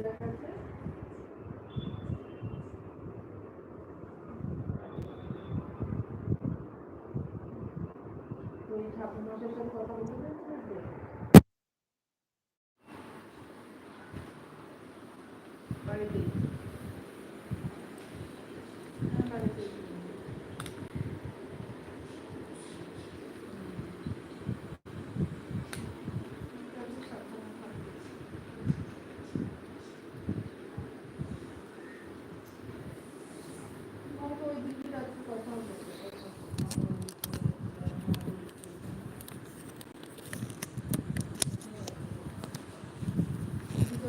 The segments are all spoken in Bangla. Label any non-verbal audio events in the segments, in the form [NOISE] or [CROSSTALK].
দেখাচ্ছে ওই ঠাকুর মশাইয়ের সাথে কথা বলতে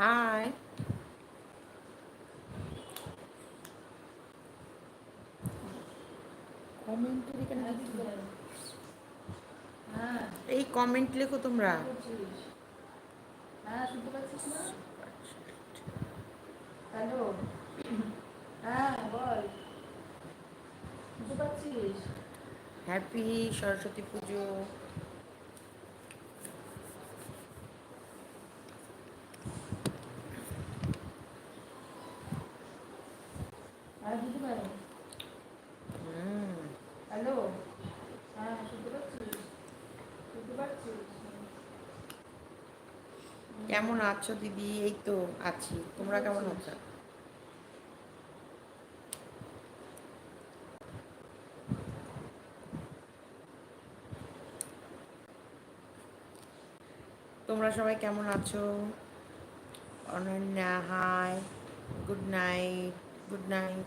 হাই হ্যাঁ, এই কমেন্ট লেখো তোমরা। হ্যাঁ শুনতে হ্যালো হ্যাঁ বল। হ্যাপি সরস্বতী পুজো হ্যাঁ দিদি ভাই হুম হ্যালো হ্যাঁ শুনতে পাচ্ছিস শুনতে পাচ্ছিস কেমন আছো দিদি? এই তো আছি। তোমরা কেমন আছো? তোমরা সবাই কেমন আছো? Ananya hi good night good night.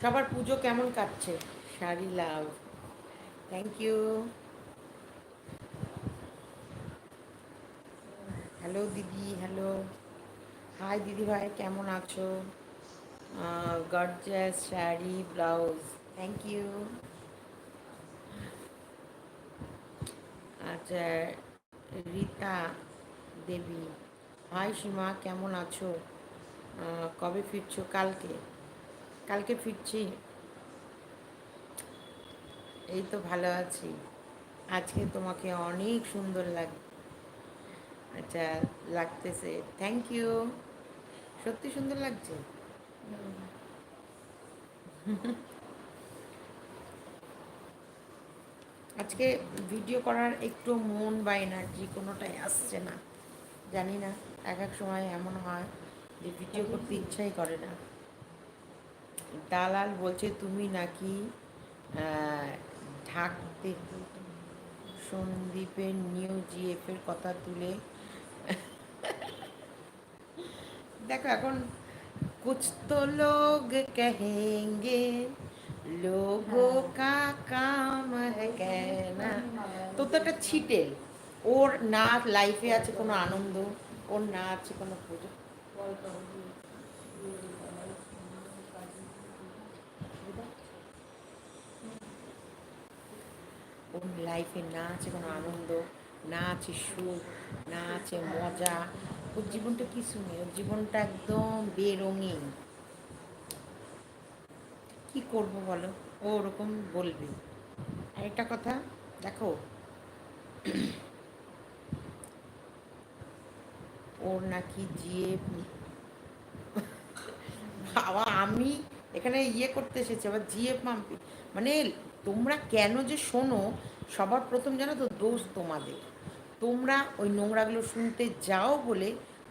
সবার পুজো কেমন কাটছে? Sari love thank you hello দিদি হ্যালো হাই দিদি ভাই কেমন আছো gorgeous sari blouse thank you আচ্ছা রীতা দেবী হাই সীমা কেমন আছো কবে ফিরছো? কালকে। কালকে ফিরছি। এই তো ভালো আছি। আজকে তোমাকে অনেক সুন্দর লাগ আচ্ছা লাগতেছে। থ্যাংক ইউ সত্যি সুন্দর লাগছে? আজকে ভিডিও করার একটু মন বা এনার্জি কোনোটাই আসছে না। জানি না, এক এক সময় এমন হয় যে ভিডিও করতে ইচ্ছাই করে না। দালাল বলছে, তুমি নাকি আহ, ঢাকতে সন্দীপের নিউ জিএফের কথা তুলে দেখো এখন कुछ तो लोग कहेंगे लोगों का काम है कहना তো তো একটা ছিটেল ওর না লাইফে আছে কোনো আনন্দ ওর না আছে কোনো পুজো ওর লাইফে না আছে কোনো আনন্দ, না আছে সুখ, না আছে মজা, ওর জীবনটা কিছু নেই, ওর জীবনটা একদম বেরঙিন। কি করব বলো? ও ওরকম বলবে। আর একটা কথা, দেখো, ওর নাকি জিয়ে বাবা, আমি এখানে ইয়ে করতে এসেছি, আবার জিএফ মাম্পি মানে তোমরা কেন যে শোনো, সবার প্রথম জানো তো দোষ তোমাদের। তোমরা ওই নোংরাগুলো শুনতে যাও বলে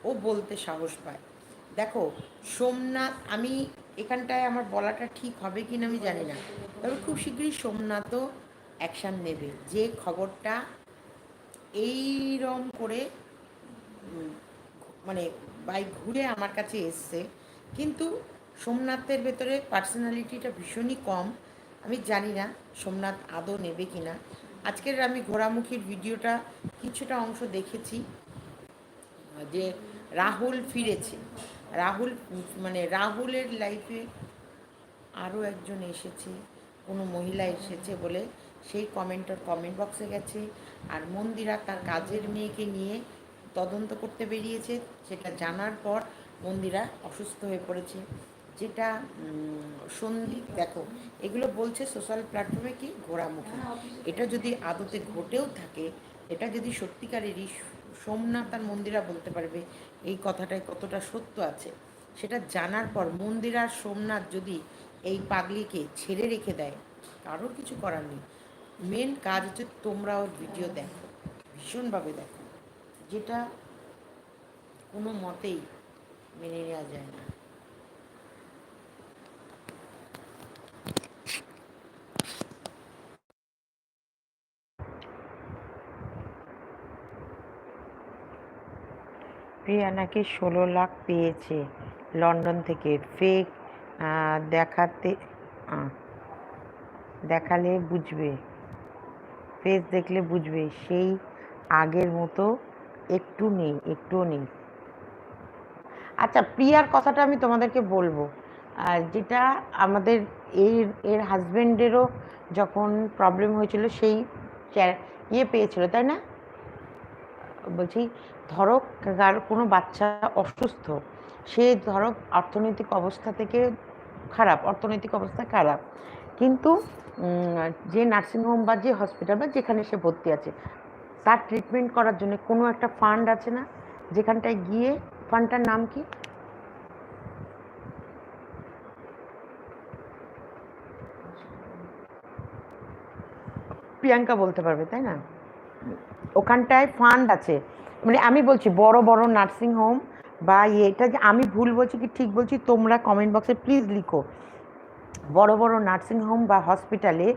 ও বলতে সাহস পায়। দেখো, সোমনাথ, আমি এখানটায় আমার বলাটা ঠিক হবে কি না আমি জানি না। তবে খুব শীঘ্রই সোমনাথও অ্যাকশান নেবে। যে খবরটা এইরম করে মানে বাইক ঘুরে আমার কাছে এসছে। কিন্তু সোমনাথের ভেতরে পার্সোনালিটিটা ভীষণই কম। আমি জানি না সোমনাথ আদৌ নেবে কি না। আজকের আমি ঘোরামুখীর ভিডিওটা কিছুটা অংশ দেখেছি, যে রাহুল ফিরেছে। রাহুল মানে রাহুলের লাইফে আরও একজন এসেছে, কোনো মহিলা এসেছে বলে সেই কমেন্টার কমেন্ট বক্সে গেছে। আর মন্দিরা তার কাজের মেয়েকে নিয়ে তদন্ত করতে বেরিয়েছে, সেটা জানার পর মন্দিরা অসুস্থ হয়ে পড়েছে। যেটা সন্ধি দেখো এগুলো বলছে সোশ্যাল প্ল্যাটফর্মে কি? ঘোরামুখী এটা যদি আদতে ঘটেও থাকে এটা যদি সত্যিকারেরই সোমনাথ আর মন্দিরা বলতে পারবে এই কথাটায় কতটা সত্য আছে? সেটা জানার পর মন্দিরা আর সোমনাথ যদি এই পাগলিকে ছেড়ে রেখে দেয় কারোর কিছু করার নেই। মেন কাজ হচ্ছে তোমরা ওর ভিডিও দেখো ভীষণভাবে দেখো। যেটা কোনো মতেই মেনে নেওয়া যায় না। প্রিয়া নাকি ষোলো লাখ পেয়েছে। লন্ডন থেকে ফেক দেখাতে দেখালে বুঝবে। ফেস দেখলে বুঝবে। সেই আগের মতো একটু নেই, একটুও নেই। আচ্ছা প্রিয়ার কথাটা আমি তোমাদেরকে বলব। যেটা আমাদের এর এর হাজবেন্ডেরও যখন প্রবলেম হয়েছিল, সেই ইয়ে পেয়েছিল, তাই না? বলছি, ধরো কার কোনো বাচ্চা অসুস্থ, সে ধরো অর্থনৈতিক অবস্থা থেকে খারাপ, অর্থনৈতিক অবস্থা খারাপ, কিন্তু যে নার্সিংহোম বা যে হসপিটাল বা যেখানে সে ভর্তি আছে, তার ট্রিটমেন্ট করার জন্য কোনো একটা ফান্ড আছে না? যেখানটায় গিয়ে ফান্ডটার নাম কি? প্রিয়াঙ্কা বলতে পারবে, তাই না? ওখানটায় ফান্ড আছে। মানে আমি বলছি বড় বড় নার্সিং হোম বা ইয়ে, এটা যে আমি ভুল বলছি কি ঠিক বলছি তোমরা কমেন্ট বক্সে প্লিজ লিখো। বড় বড় নার্সিং হোম বা হসপিটালে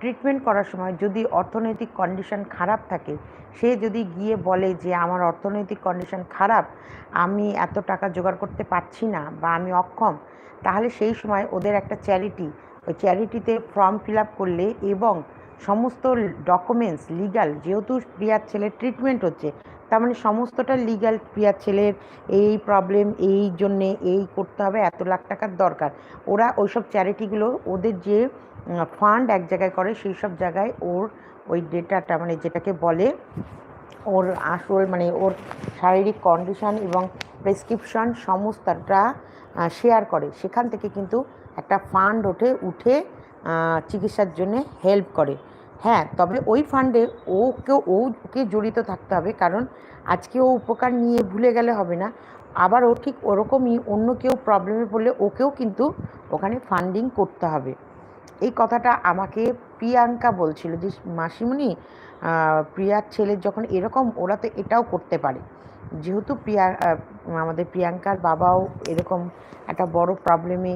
ট্রিটমেন্ট করার সময় যদি অর্থনৈতিক কন্ডিশন খারাপ থাকে সে যদি গিয়ে বলে যে আমার অর্থনৈতিক কন্ডিশন খারাপ আমি এত টাকা জোগাড় করতে পারছি না বা আমি অক্ষম তাহলে সেই সময় ওদের একটা চ্যারিটি ওই চ্যারিটিতে ফর্ম ফিল আপ করলে এবং সমস্ত ডকুমেন্টস লিগাল যেহেতু প্রিয়ার ছেলের ট্রিটমেন্ট হচ্ছে, তার মানে সমস্তটা লিগাল প্রিয়ার ছেলের এই প্রবলেম এই জন্যে এই করতে হবে, এত লাখ টাকার দরকার। ওরা ওইসব চ্যারিটিগুলো ওদের যে ফান্ড এক জায়গায় করে, সেই সব জায়গায় ওর ওই ডেটাটা মানে যেটাকে বলে, ওর আসল মানে ওর শারীরিক কন্ডিশন এবং প্রেসক্রিপশন সমস্তটা শেয়ার করে। সেখান থেকে কিন্তু একটা ফান্ড ওঠে, উঠে চিকিৎসার জন্য হেল্প করে। হ্যাঁ তবে ওই ফান্ডে ওকে ওকে জড়িত থাকতে হবে, কারণ আজকে ও উপকার নিয়ে ভুলে গেলে হবে না। আবার ও ঠিক ওরকমই অন্য কেউ প্রবলেমে পড়লে ওকেও কিন্তু ওখানে ফান্ডিং করতে হবে। এই কথাটা আমাকে প্রিয়াঙ্কা বলছিল যে, মাসিমণি প্রিয়ার ছেলের যখন এরকম, ওরা তো এটাও করতে পারে। যেহেতু প্রিয়া আমাদের প্রিয়াঙ্কার বাবাও এরকম একটা বড় প্রবলেমে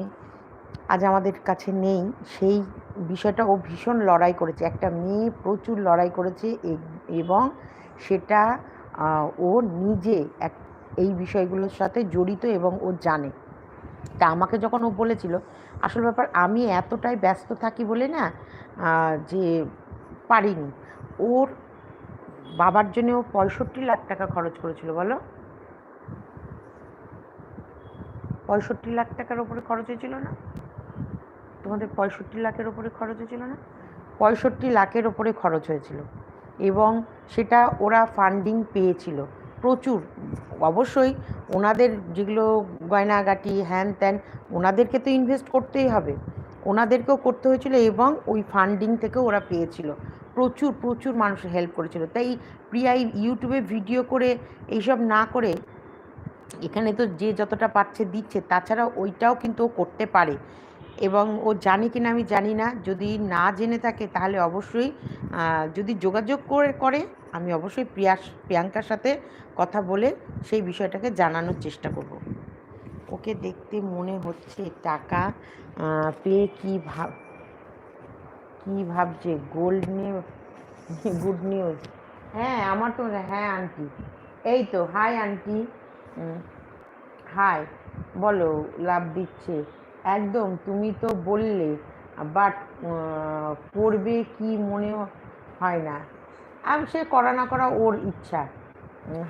আজ আমাদের কাছে নেই। সেই বিষয়টা ও ভীষণ লড়াই করেছে। একটা মেয়ে প্রচুর লড়াই করেছে এবং সেটা ও নিজে এক, এই বিষয়গুলোর সাথে জড়িত এবং ও জানে। তা আমাকে যখন ও বলেছিল, আসল ব্যাপার আমি এতটাই ব্যস্ত থাকি বলে না যে পারিনি। ওর বাবার জন্য ও পঁয়ষট্টি লাখ টাকা খরচ করেছিল, বলো। পঁয়ষট্টি লাখ টাকার ওপরে খরচ হয়েছিল না? তোমাদের পঁয়ষট্টি লাখের ওপরে খরচ হয়েছিল না? পঁয়ষট্টি লাখের ওপরে খরচ হয়েছিল। এবং সেটা ওরা ফান্ডিং পেয়েছিল। প্রচুর। অবশ্যই ওনাদের যেগুলো গয়নাগাটি, হ্যান ত্যান, ওনাদেরকে তো ইনভেস্ট করতেই হবে। ওনাদেরকেও করতে হয়েছিল এবং ওই ফান্ডিং থেকে ওরা পেয়েছিল। প্রচুর প্রচুর মানুষ হেল্প করেছিল। তাই প্রিয়া ইউটিউবে ভিডিও করে এইসব না করে এখানে তো যে যতটা পারছে দিচ্ছে, তাছাড়া ওইটাও কিন্তু করতে পারে। এবং ও জানে কিনা আমি জানি না। যদি না জেনে থাকে তাহলে অবশ্যই যদি যোগাযোগ করে করে আমি অবশ্যই প্রিয়া প্রিয়াঙ্কার সাথে কথা বলে সেই বিষয়টাকে জানানোর চেষ্টা করব। ওকে দেখতে মনে হচ্ছে টাকা পেয়ে কী ভাব, কি ভাবছে? গোল্ড নিয়ে গুড নিউজ হ্যাঁ আমার তো হ্যাঁ আন্টি এই তো হাই আন্টি হাই বলো লাভ দিচ্ছে। একদম, তুমি তো বললে বাট করবে কি মনে হয় না। আমি সে করা না করা ওর ইচ্ছা।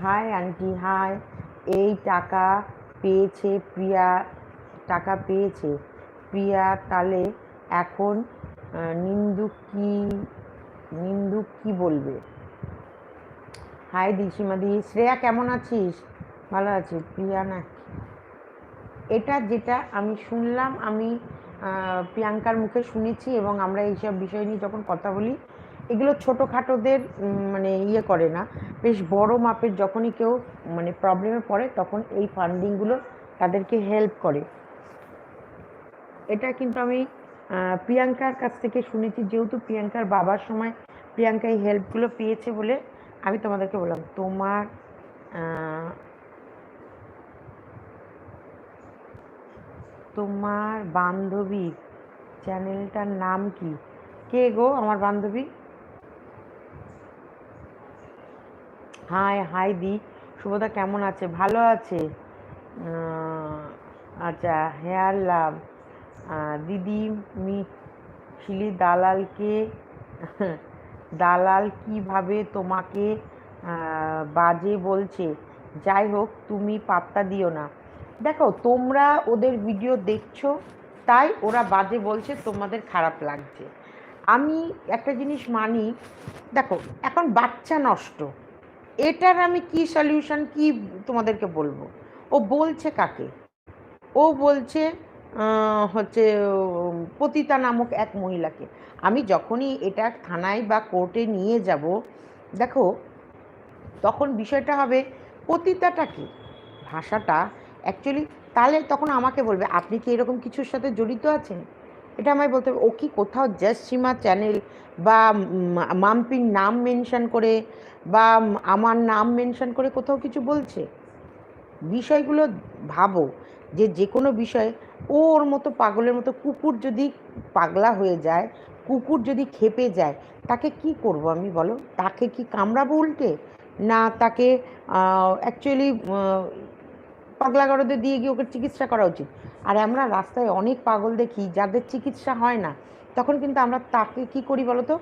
হাই, আন্টি, হাই, এই টাকা পেয়েছে প্রিয়া, টাকা পেয়েছে। প্রিয়া তাহলে এখন নিন্দুক কি নিন্দুক কি বলবে? হাই দিশিমাদি শ্রেয়া কেমন আছিস? ভালো আছি। প্রিয়া না এটা যেটা আমি শুনলাম, আমি প্রিয়াঙ্কার মুখে শুনেছি এবং আমরা এইসব বিষয় নিয়ে যখন কথা বলি, এগুলো ছোটোখাটোদের মানে ইয়ে করে না। বেশ বড় মাপের যখনই কেউ মানে প্রবলেমে পড়ে, তখন এই ফান্ডিংগুলো তাদেরকে হেল্প করে। এটা কিন্তু আমি প্রিয়াঙ্কার কাছ থেকে শুনেছি, যেহেতু প্রিয়াঙ্কার বাবার সময় প্রিয়াঙ্কা এই হেল্পগুলো পেয়েছে বলে আমি তোমাদেরকে বললাম। তোমার তোমার বান্ধবীর চ্যানেলটার নাম কি? কে গো আমার বান্ধবী? হাই হাই দি, শুভদা কেমন আছে? ভালো আছে? আচ্ছা হেয়ার লাভ। দিদি, মি, শিলি, দালালকে, দালাল কীভাবে তোমাকে বাজে বলছে? যাই হোক, তুমি পাত্তা দিও না। দেখো, তোমরা ওদের ভিডিও দেখছ, তাই ওরা বাজে বলছে, তোমাদের খারাপ লাগছে। আমি একটা জিনিস মানি, দেখো, এখন বাচ্চা নষ্ট। এটার আমি কি সলিউশন কি তোমাদেরকে বলব? ও বলছে কাকে? ও বলছে হচ্ছে পতিতা নামক এক মহিলাকে। আমি যখনই এটা থানায় বা কোর্টে নিয়ে যাব, দেখো, তখন বিষয়টা হবে পতিতাটাকে ভাষাটা অ্যাকচুয়ালি তাহলে তখন আমাকে বলবে, আপনি কি এরকম কিছুর সাথে জড়িত আছেন? এটা আমায় বলতে হবে, ও কি কোথাও জাস্ট সীমা চ্যানেল বা মাম্পির নাম মেনশন করে বা আমার নাম মেনশন করে কোথাও কিছু বলছে? বিষয়গুলো ভাবো, যে যে কোনো বিষয়ে ও ওর মতো পাগলের মতো কুকুর যদি পাগলা হয়ে যায়, কুকুর যদি খেপে যায়, তাকে কি করব আমি বলো? তাকে কি কামড়াবো উল্টে? না, তাকে অ্যাকচুয়ালি পাগলাগারদে দিয়ে গিয়ে ওকে চিকিৎসা করা উচিত। আর আমরা রাস্তায় অনেক পাগল দেখি, যাদের চিকিৎসা হয় না, তখন কিন্তু আমরা তাকে কি করি বলতো?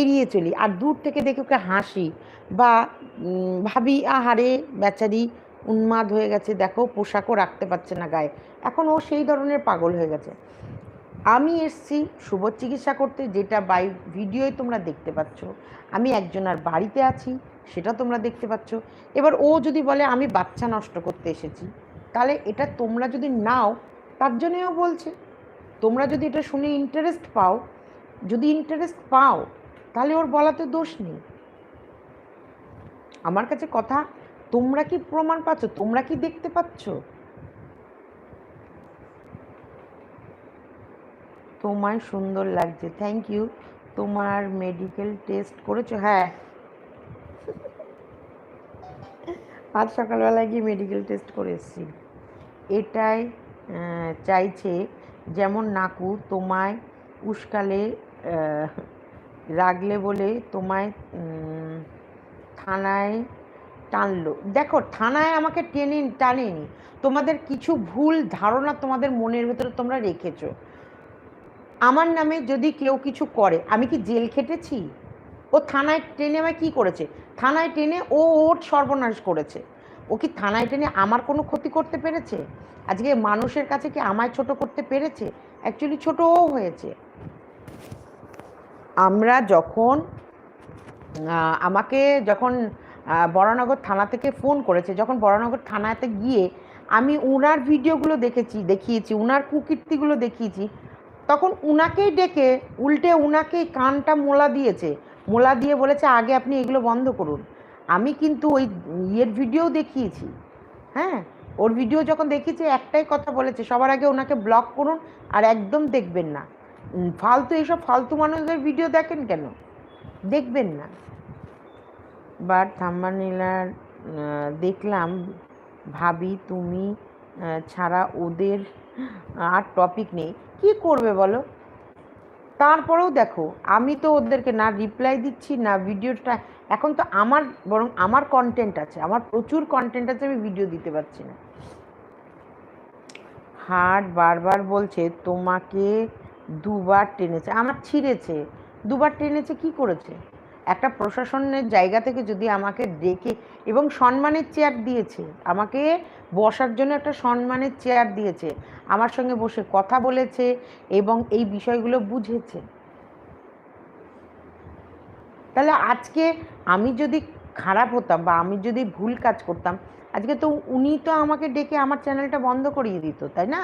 এড়িয়ে চলি। আর দূর থেকে দেখে ওকে হাসি বা ভাবি, আহারে, বেচারি, উন্মাদ হয়ে গেছে, দেখো পোশাকও রাখতে পারছে না গায়ে। এখন ও সেই ধরনের পাগল হয়ে গেছে। আমি এসছি শুভ চিকিৎসা করতে, যেটা বাই ভিডিওয় তোমরা দেখতে পাচ্ছ। আমি একজনের বাড়িতে আছি, সেটা তোমরা দেখতে পাচ্ছ। এবার ও যদি বলে, আমি বাচ্চা নষ্ট করতে এসেছি তাহলে এটা তোমরা যদি নাও, তার জন্যও বলছে। তোমরা যদি এটা শুনে ইন্টারেস্ট পাও, যদি ইন্টারেস্ট পাও, তাহলে ওর বলাতে দোষ নেই। আমার কাছে কথা, তোমরা কি প্রমাণ পাচ্ছ? তোমরা কি দেখতে পাচ্ছ? তোমায় সুন্দর লাগছে। থ্যাংক ইউ তোমার মেডিকেল টেস্ট করেছ? হ্যাঁ। আজ সকালবেলায় গিয়ে মেডিকেল টেস্ট করে এসেছি। এটাই চাইছে যেমন নাকু তোমায় উস্কালে রাগলে বলে তোমায় থানায় টানলো। দেখো, থানায় আমাকে টেনে, টানেনি। তোমাদের কিছু ভুল ধারণা তোমাদের মনের ভেতরে তোমরা রেখেছো। আমার নামে যদি কেউ কিছু করে, আমি কি জেল খেটেছি? ও থানায় টেনে আমায় কী করেছে? থানায় টেনে ও ওর সর্বনাশ করেছে। ও কি থানায় টেনে আমার কোনো ক্ষতি করতে পেরেছে? আজকে মানুষের কাছে কি আমায় ছোট করতে পেরেছে? অ্যাকচুয়ালি ছোট ও হয়েছে। আমরা যখন আমাকে যখন বরানগর থানা থেকে ফোন করেছে, যখন বরানগর থানাতে গিয়ে আমি উনার ভিডিওগুলো দেখেছি, দেখিয়েছি ওনার কুকীর্তিগুলো দেখিয়েছি তখন উনাকেই ডেকে, উল্টে উনাকেই কানটা মোলা দিয়েছে। মোলা দিয়ে বলেছে, আগে আপনি এগুলো বন্ধ করুন। আমি কিন্তু ওই ইয়ের ভিডিও দেখিয়েছি। হ্যাঁ? ওর ভিডিও যখন দেখিয়েছি, একটাই কথা বলেছে, সবার আগে ওনাকে ব্লক করুন আর একদম দেখবেন না। ফালতু এইসব ফালতু মানুষদের ভিডিও দেখেন কেন? দেখবেন না। বাট থাম্বানিলার দেখলাম, ভাবি, তুমি ছাড়া ওদের আর টপিক নেই। কি করবে বলো? তারপরেও দেখো, আমি তো ওদেরকে না রিপ্লাই দিচ্ছি, না ভিডিওটা এখন তো আমার, বরং আমার কন্টেন্ট আছে, আমার প্রচুর কন্টেন্ট আছে, আমি ভিডিও দিতে পারছি না। হাট বারবার বলছে, তোমাকে দুবার টেনেছে, আমার ছিঁড়েছে, দুবার টেনেছে, কি করেছে? একটা প্রশাসনের জায়গা থেকে যদি আমাকে ডেকে এবং সম্মানের চেয়ার দিয়েছে, আমাকে বসার জন্য একটা সম্মানের চেয়ার দিয়েছে, আমার সঙ্গে বসে কথা বলেছে এবং এই বিষয়গুলো বুঝেছে। তাহলে আজকে আমি যদি খারাপ হতাম বা আমি যদি ভুল কাজ করতাম, আজকে তো উনি তো আমাকে ডেকে আমার চ্যানেলটা বন্ধ করিয়ে দিত, তাই না?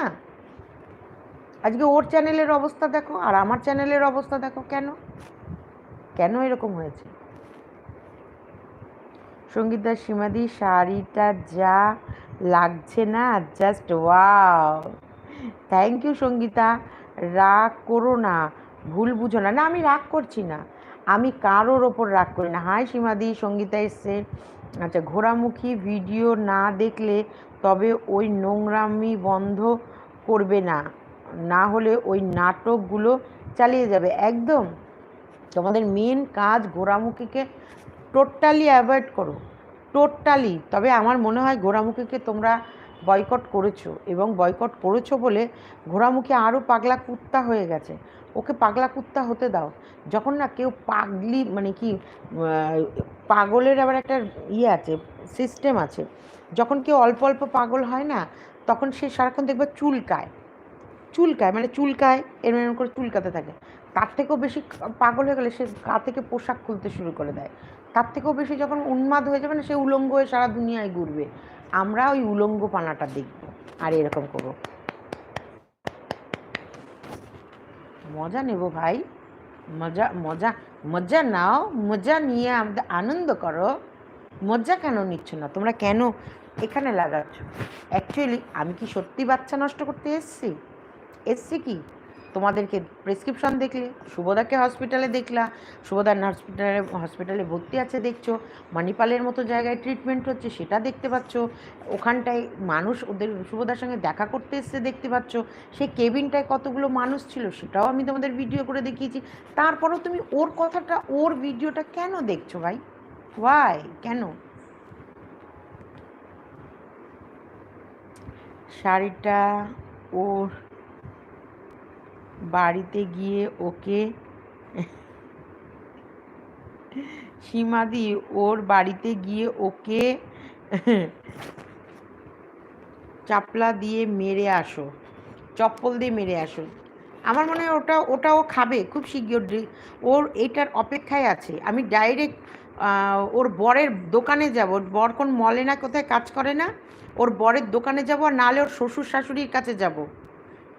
আজকে ওর চ্যানেলের অবস্থা দেখো আর আমার চ্যানেলের অবস্থা দেখো কেন? কেন এরকম হয়েছে? সঙ্গীতা সীমাদি, শাড়িটা যা লাগছে না just wow thank you Sangeeta. রাগ করো না, ভুল বুঝো না। না, আমি রাগ করছি না। আমি কারোর ওপর রাগ করি না। হাই, সীমাদি, সঙ্গীতা এসছে। আচ্ছা ঘোরামুখী ভিডিও না দেখলে তবে ওই নোংরামি বন্ধ করবে না। না হলে ওই নাটকগুলো চালিয়ে যাবে। একদম। তোমাদের মেন কাজ ঘোরামুখীকে টোটালি অ্যাভয়েড করো টোটালি তবে আমার মনে হয় ঘোরামুখীকে তোমরা বয়কট করেছ এবং বয়কট করেছ বলে ঘোরামুখী আরও পাগলা কুত্তা হয়ে গেছে। ওকে পাগলা কুত্তা হতে দাও। যখন না কেউ পাগলি মানে কি পাগলের আবার একটা ইয়ে আছে সিস্টেম আছে। যখন কেউ অল্প অল্প পাগল হয় না, তখন সে সারাক্ষণ দেখবে চুলকায়। চুলকায় মানে চুলকায়, এরম এরম করে চুলকাতে থাকে। তার থেকেও বেশি পাগল হয়ে গেলে সে গা থেকে পোশাক খুলতে শুরু করে দেয়। তার থেকেও বেশি যখন উন্মাদ হয়ে যাবে না, সে উলঙ্গ হয়ে সারা দুনিয়ায় ঘুরবে। আমরা ওই উলঙ্গ পানাটা দেখব আর এরকম করব। মজা নেব ভাই। মজা মজা মজা নাও, মজা নিয়ে আমাদের আনন্দ করো। মজা কেন নিচ্ছ না? তোমরা কেন এখানে লাগাচ্ছ? অ্যাকচুয়ালি আমি কি সত্যি বাচ্চা নষ্ট করতে এসছি? এসছি কি? তোমাদেরকে প্রেসক্রিপশন দেখলে শুভদাকে হসপিটালে দেখলা শুভদার হসপিটালে হসপিটালে ভর্তি আছে দেখছ মানিপালের মতো জায়গায় ট্রিটমেন্ট হচ্ছে, সেটা দেখতে পাচ্ছ, ওখানটায় মানুষ ওদের শুভদার সঙ্গে দেখা করতে এসছে দেখতে পাচ্ছ, সে কেবিনটায় কতগুলো মানুষ ছিল সেটাও আমি তোমাদের ভিডিও করে দেখিয়েছি, তারপরেও তুমি ওর কথাটা, ওর ভিডিওটা কেন দেখছ ভাই? ওয়াই কেন? শাড়িটা ওর বাড়িতে গিয়ে ওকে সীমাদি ওর বাড়িতে গিয়ে ওকে চাপলা দিয়ে মেরে আসো, চপ্পল দিয়ে মেরে আসো। আমার মনে হয় ওটা ওটা ও খাবে খুব শীঘ্র ওর এটার অপেক্ষায় আছে। আমি ডাইরেক্ট ওর বরের দোকানে যাব। বর কোন মলে না কোথায় কাজ করে না, ওর বরের দোকানে যাব আর নাহলে ওর শ্বশুর শাশুড়ির কাছে যাব।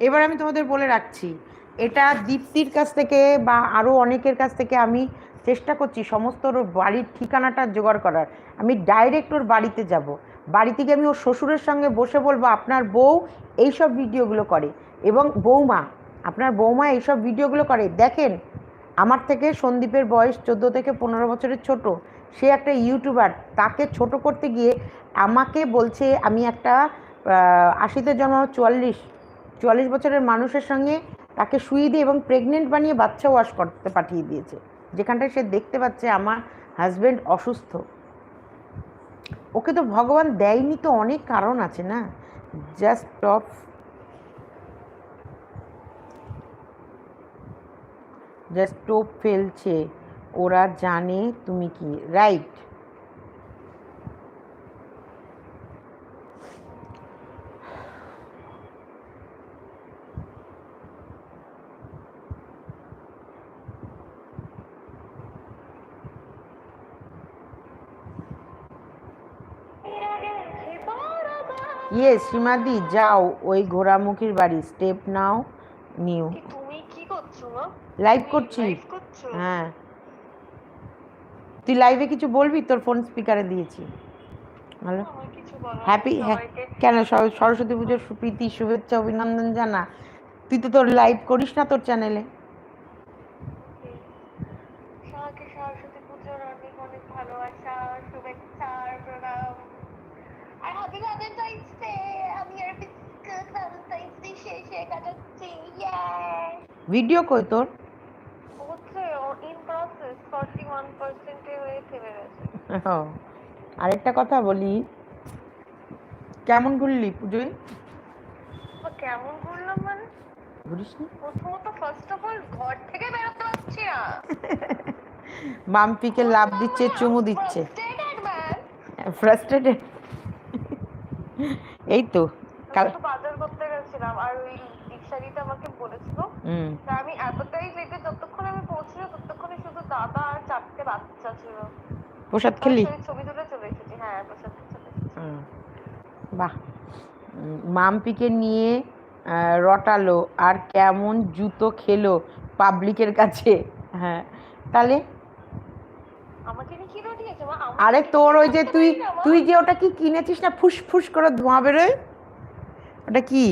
এবার আমি তোমাদের বলে রাখছি এটা দীপ্তির কাছ থেকে বা আরও অনেকের কাছ থেকে আমি চেষ্টা করছি সমস্ত ওর বাড়ির ঠিকানাটা জোগাড় করার। আমি ডাইরেক্ট ওর বাড়িতে যাব। বাড়িতে গিয়ে আমি ওর শ্বশুরের সঙ্গে বসে বলব, আপনার বউ এইসব ভিডিওগুলো করে। এবং বৌমা, আপনার বৌমা এইসব ভিডিওগুলো করে। দেখেন, আমার থেকে সন্দীপের বয়স চোদ্দ থেকে পনেরো বছরের ছোট। সে একটা ইউটিউবার তাকে ছোট করতে গিয়ে আমাকে বলছে, আমি একটা আশিতে জন্ম চুয়াল্লিশ। চুয়াল্লিশ বছরের মানুষের সঙ্গে তাকে শুয়ে দিয়ে এবং প্রেগনেন্ট বানিয়ে বাচ্চা ওয়াশ করতে পাঠিয়ে দিয়েছে। যেখানটায় সে দেখতে পাচ্ছে আমার হাজব্যান্ড অসুস্থ। ওকে তো ভগবান দেয়নি তো অনেক কারণ আছে না? জাস্ট টপ জাস্ট টোপ ফেলছে। ওরা জানে তুমি কি। রাইট ইয়েস সীমাদি যাও ওই ঘোড়ামুখীর বাড়ি স্টেপ নাও নিউ তুমি কি করছ মা? লাইভ করছি। হ্যাঁ। তুই লাইভে কিছু বলবি? তোর ফোন স্পিকারে দিয়েছি। বলার হ্যাপি কেন সর- সরস্বতী পুজোর প্রীতি শুভেচ্ছা অভিনন্দন জানা? তুই তো তোর লাইভ করিস না তোর চ্যানেলে সবাইকে সরস্বতী পুজোর অনেক অনেক ভালোবাসা শুভেচ্ছা আর প্রণাম আর হ্যাপি ভ্যালেন্টাইন্স ডে আমি আর সারপ্রাইজটি শেষে কাটাচ্ছি Yay! ভিডিও কই তোর হয়ে আরেকটা কথা বলি। কেমন ঘুরলি পুজোয়? কেমন ঘুরলাম মানে? ঘুরিস নি? প্রথমত ফার্স্ট অফ অল ঘর থেকে বেরোতে পারছি না। মাম্পিকে লাভ দিচ্ছে চুমু দিচ্ছে। ফ্রাস্ট্রেটেড এই তো কাল গেছিলাম আর ওই রিক্সারিটা আমাকে বলেছিল। হুম। তা আমি এতটাই লেটে যতক্ষণ আমি পৌঁছলো ততক্ষণে শুধু দাদা আর চারটে বাচ্চা ছিল। প্রসাদ খেলি? ছবি তুলে চলে এসেছি। হ্যাঁ প্রসাদ চলে বাহ। মাম্পিকে নিয়ে রটালো আর কেমন জুতো খেলো পাবলিকের কাছে। হ্যাঁ তাহলে? আরে তোর ওই যে তুই? তুই যে ওটা কি কিনেছিস না ফুস ফুস করে ধোঁয়া বেরোয়? ওটা কি?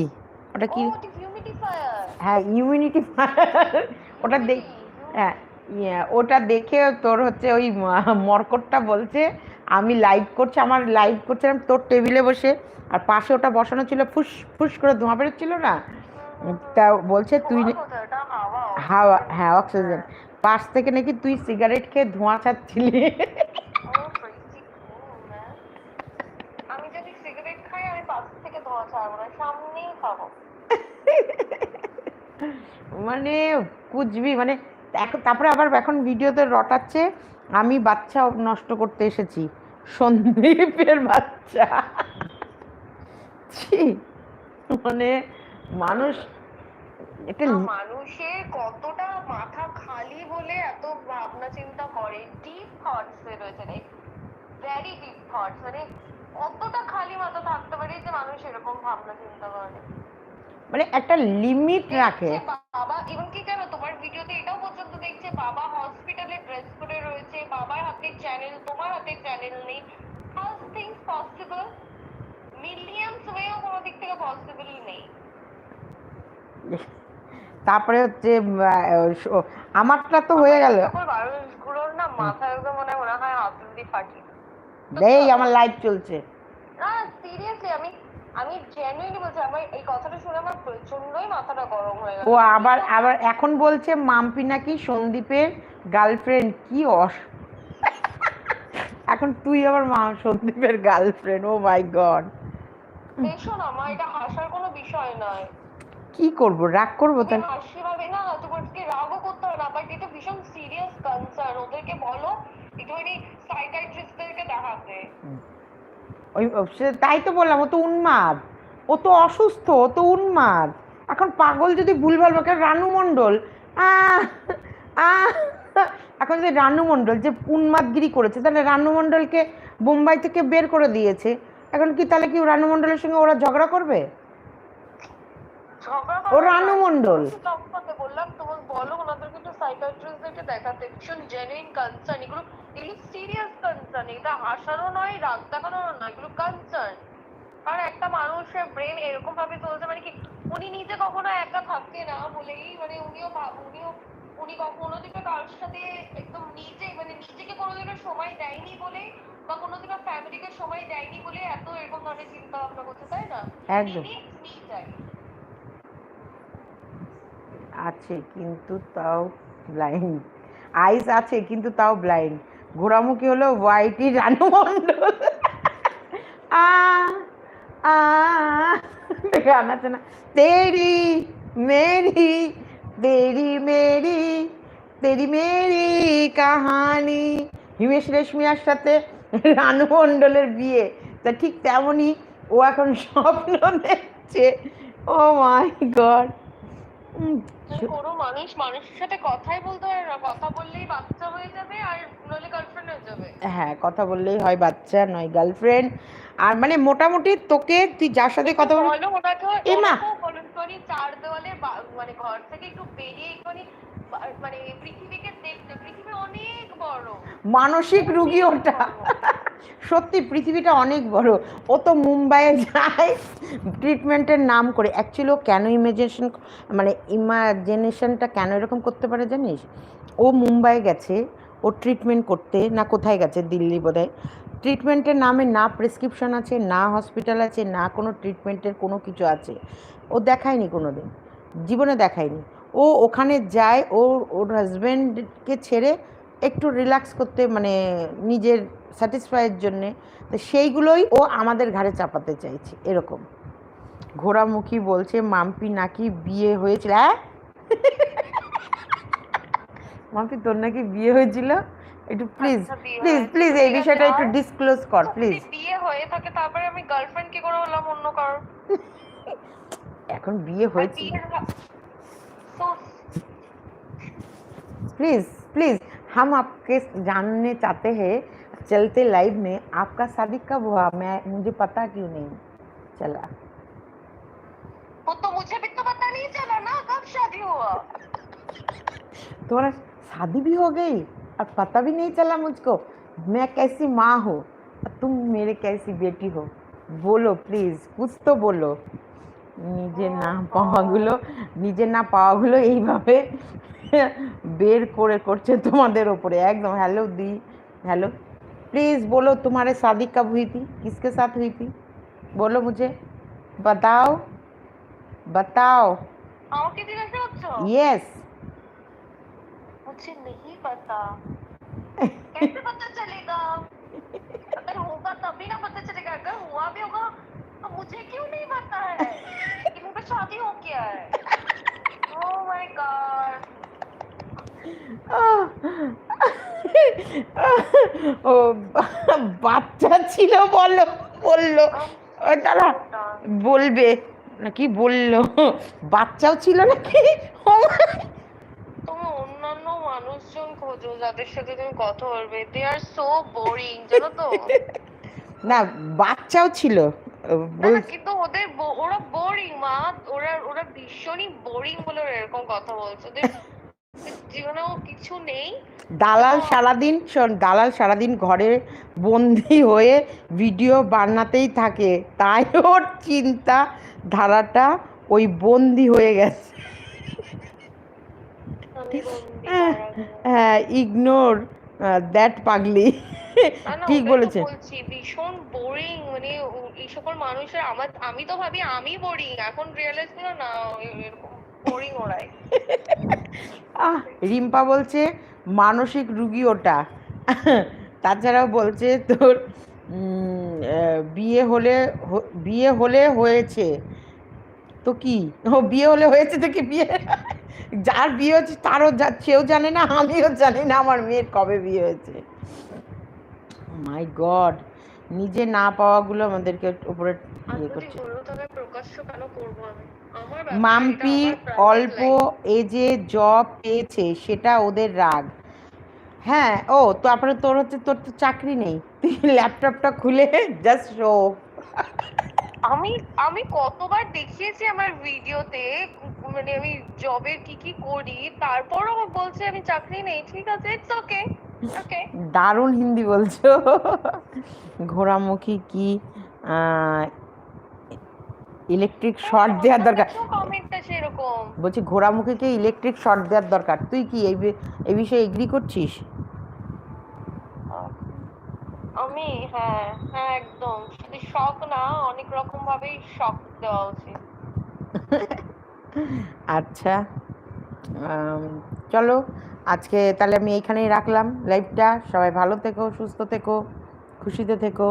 ওটা কি? হিউমিডিফায়ার হ্যাঁ ইমিউনিটি ওটা দেখ হ্যাঁ ইয়ে, ওটা দেখে তোর হচ্ছে ওই মরকটটা বলছে আমি লাইভ করছি আমার লাইভ করছিলাম তোর টেবিলে বসে আর পাশে ওটা বসানো ছিল ফুস ফুস করে ধোঁয়া বেরোচ্ছিল না? তা বলছে তুই হাওয়া হ্যাঁ অক্সিজেন পাশ থেকে নাকি তুই সিগারেট খেয়ে ধোঁয়া ছাড়ছিলি. আমি যদি সিগারেট খাই আমি পাশ থেকে ধোয়া ছাড়বো না সামনেই খাব। মানে কুচবি মানে তারপরে আবার এখন ভিডিওতে রটাচ্ছে আমি বাচ্চা নষ্ট করতে এসেছি সন্দীপের বাচ্চা। ছি মানে মানুষ এটা মানুষের কতটা মাথা খালি বলে এত ভাবনা চিন্তা করে ডিপ থটস রয়েছে রে ভেরি ডিপ থটস মানে কতটা খালি মাথা থাকতে পারে যে মানুষ এরকম ভাবনা চিন্তা করে? মানে একটা লিমিট রাখে। বাবা এবং কি কেন তোমার ভিডিওতে এটাও পর্যন্ত দেখছে বাবা হসপিটালে ড্রেস করে রয়েছে বাবার হাতে চ্যানেল তোমার হাতে চ্যানেল নেই। হাউ থিংস পসিবল মিলিয়ন্স ওয়েও কোনো দিক থেকে পসিবল নেই। তারপরে হচ্ছে আমারটা তো হয়ে গেল। মানুষগুলোর না মাথা একদম মনে মনে হয় হাতুড়ি দিয়ে ফাটি এই আমার লাইভ চলছে। না সিরিয়াসলি আমি আমি জেনুইনলি বলছি আমার এই কথাটা শুনে আমার প্রচন্ডই মাথাটা গরম হয়ে গেল। ও আবার আবার এখন বলছে মাম্পি নাকি সন্দীপের গার্লফ্রেন্ড কি অস। এখন তুই আবার মা সন্দীপের গার্লফ্রেন্ড ও মাই গড এসো না আমার এটা হাসার কোনো বিষয় নয়। কি করব রাগ করব তাহলে? হাসি ভাবে না তোমাকে রাগও করতে হবে না বাট এটা ভীষণ সিরিয়াস কনসার্ন ওদেরকে বলো একটুখানি সাইকাইট্রিস্টদেরকে দেখাতে। ওই তাই তো বললাম, ও তো উন্মাদ। ও তো অসুস্থ, ও তো উন্মাদ। এখন পাগল যদি ভুলভাল বকে রানু মণ্ডল? এখন যে রানু মণ্ডল যে উন্মাদগিরি করেছে, তাহলে রানু মণ্ডলকে বোম্বাই থেকে বের করে দিয়েছে। এখন কি তাহলে কি রানু মণ্ডলের সঙ্গে ওরা ঝগড়া করবে? ও রানু। মণ্ডল তোমাকে বললাম তোমার বলো ওনাদেরকে একটু সাইকাইট্রিস্টদেরকে দেখাতে ভীষণ জেনুইন কনসার্ন এগুলো এগুলো সিরিয়াস কনসার্ন এটা হাসারও নয় রাগ দেখানোর নয় এগুলো কনসার্ন আর একটা মানুষের ব্রেন এরকম ভাবে চলছে মানে কি উনি নিজে কখনো একা থাকে না বলেই মানে উনিও উনিও উনি কখনো দিকে কারোর সাথে একদম নিজে মানে নিজেকে কোনোদিনও সময় দেয়নি বলে বা কোনোদিনও ফ্যামিলিকে সময় দেয়নি বলে এত এরকম ধরনের চিন্তা ভাবনা করছে তাই না? একদম। আছে কিন্তু তাও ব্লাইন্ড আইস আছে কিন্তু তাও ব্লাইন্ড ঘোরামুখী হলো হোয়াইটি রানু মণ্ডল আ আ, গান আছে না? তেরি মেরি তেরি মেরি তেরি মেরি কাহানি। হিমেশ রেশমিয়ার সাথে রানু মণ্ডলের বিয়ে। তা ঠিক তেমনই ও এখন স্বপ্ন দেখছে। ও মাই গড কোনো মানুষ মানুষের সাথে কথাই বলতে পারে না। কথা বললেই বাচ্চা হয়ে যাবে আর নইলে গার্লফ্রেন্ড হয়ে যাবে। হ্যাঁ কথা বললেই হয় বাচ্চা নয় গার্লফ্রেন্ড আর মানে মোটামুটি তোকে তুই যার সাথে কথা বল ওনাকে এ মা! বলুন চার দেওয়ালে মানে ঘর থেকে একটু বেরিয়ে একটুখানি বা- মানে পৃথিবীকে দেখতে পৃথিবী অনেক বড়। মানসিক রুগী ওটা। সত্যি পৃথিবীটা অনেক বড়। ও তো মুম্বাইয়ে যায় ট্রিটমেন্টের নাম করে। অ্যাকচুয়ালি ও কেন ইমাজিনেশন মানে ইমাজিনেশনটা কেন এরকম করতে পারে জানিস? ও মুম্বাই গেছে ও ট্রিটমেন্ট করতে না কোথায় গেছে দিল্লি বোধহয়। ট্রিটমেন্টের নামে না প্রেসক্রিপশন আছে না হসপিটাল আছে না কোনো ট্রিটমেন্টের কোনো কিছু আছে। ও দেখায়নি কোনো দিন জীবনে দেখায়নি। ও ওখানে যায় ওর ওর হাজব্যান্ডকে ছেড়ে একটু রিল্যাক্স করতে মানে নিজের স্যাটিসফাইয়ের জন্যে। তো সেইগুলোই ও আমাদের ঘাড়ে চাপাতে চাইছে এরকম। ঘোড়ামুখী বলছে মাম্পি নাকি বিয়ে হয়েছিল? হ্যাঁ [LAUGHS] মাম্পি তোর নাকি বিয়ে হয়েছিল? একটু প্লিজ প্লিজ প্লিজ এই বিষয়টা একটু ডিসক্লোজ কর প্লিজ বিয়ে হয়ে থাকে তারপরে আমি গার্লফ্রেন্ড কি করে হলাম অন্য কারোর। এখন বিয়ে হয়েছে। प्लीज़ प्लीज़ हम आपके जानने चाहते हैं चलते लाइव में आपका शादी कब हुआ? मैं मुझे पता क्यों नहीं? चला। वो तो मुझे भी तो पता नहीं चला ना कब शादी हुआ? तुम्हारा शादी भी हो गई और पता भी नहीं चला मुझको। मैं कैसी माँ हूँ? तुम मेरे कैसी बेटी हो? बोलो प्लीज़ कुछ तो बोलो। নিজের না পাওয়াগুলো নিজের না পাওয়াগুলো এইভাবে বের করে করছে তোমাদের ওপরে একদম हेलो दी हेलो प्लीज बोलो तुम्हारे शादी कब हुई थी किसके साथ हुई थी बोलो मुझे बताओ बताओ আমাকে জিজ্ঞাসা করছো यस मुझे नहीं पता कैसे पता चलेगा अगर होगा तभी ना पता चलेगा अगर हुआ भी होगा तो मुझे क्यों नहीं पता है कि मेरा शादी हो गया है Oh ओह माय गॉड ও বাচ্চা ছিল বললো বললো ও দাঁড়া বলবে নাকি বললো বাচ্চাও ছিল নাকি ও মা। তুমি অন্যান্য মানুষজন খোঁজো যাদের সাথে তুমি কথা বলবে দে আর সো বোরিং জানো তো না বাচ্চাও ছিল না, বল না, কিন্তু ওদের ওরা বোরিং মা। ওরা ওরা ভীষণই বোরিং বলে ওরা এরকম কথা বলছে। ওদের জীবনেও কিছু নেই। দালাল সারাদিন শোন দালাল সারাদিন ঘরে বন্দি হয়ে ভিডিও বানাতেই থাকে। তাই ওর চিন্তা ধারাটা ওই বন্দি হয়ে গেছে। হ্যাঁ ইগনোর দ্যাট পাগলি। ঠিক বলেছে। বলছি ভীষণ বোরিং মানে এই সকল মানুষের আমার আমি তো ভাবি আমি বোরিং এখন রিয়েলাইজ করো না এরকম বোরিং ওরাই। আহ রিম্পা বলছে মানসিক রুগী ওটা। তাছাড়াও বলছে তোর বিয়ে হলে বিয়ে হলে হয়েছে। তো কি? ও বিয়ে হলে হয়েছে তো কি বিয়ে? যার বিয়ে হচ্ছে তারও সেও জানে না আমিও জানি না আমার মেয়ের কবে বিয়ে হয়েছে। মাই গড নিজে না পাওয়াগুলো আমাদেরকে উপরে ইয়ে করছে। মাম্পি অল্প। এজে জব পেয়েছে সেটা ওদের রাগ। হ্যাঁ ও তো আপনার তোর হচ্ছে তোর তো চাকরি নেই। তুই ল্যাপটপটা খুলে জাস্ট শো আমি আমি কতবার দেখিয়েছি আমার ভিডিওতে মানে আমি জবের কি কি করি তারপরও বলছে আমি চাকরি নেই ঠিক আছে ইটস ওকে দারুণ হিন্দি বলছো। ঘোড়ামুখী কি ইলেকট্রিক শর্ট দেওয়ার দরকার। কমেন্টটা সেরকম বলছি ঘোড়ামুখীকে ইলেকট্রিক শর্ট দেওয়ার দরকার। তুই কি এই এই বিষয়ে এগ্রি করছিস? আমি হ্যাঁ হ্যাঁ একদম। শুধু শখ না, অনেক রকম ভাবেই শখ দেওয়া উচিত। [LAUGHS] আচ্ছা চলো, আজকে তাহলে আমি এইখানেই রাখলাম। লাইভটা সবাই ভালো থেকো, সুস্থ থেকো, খুশিতে থেকো।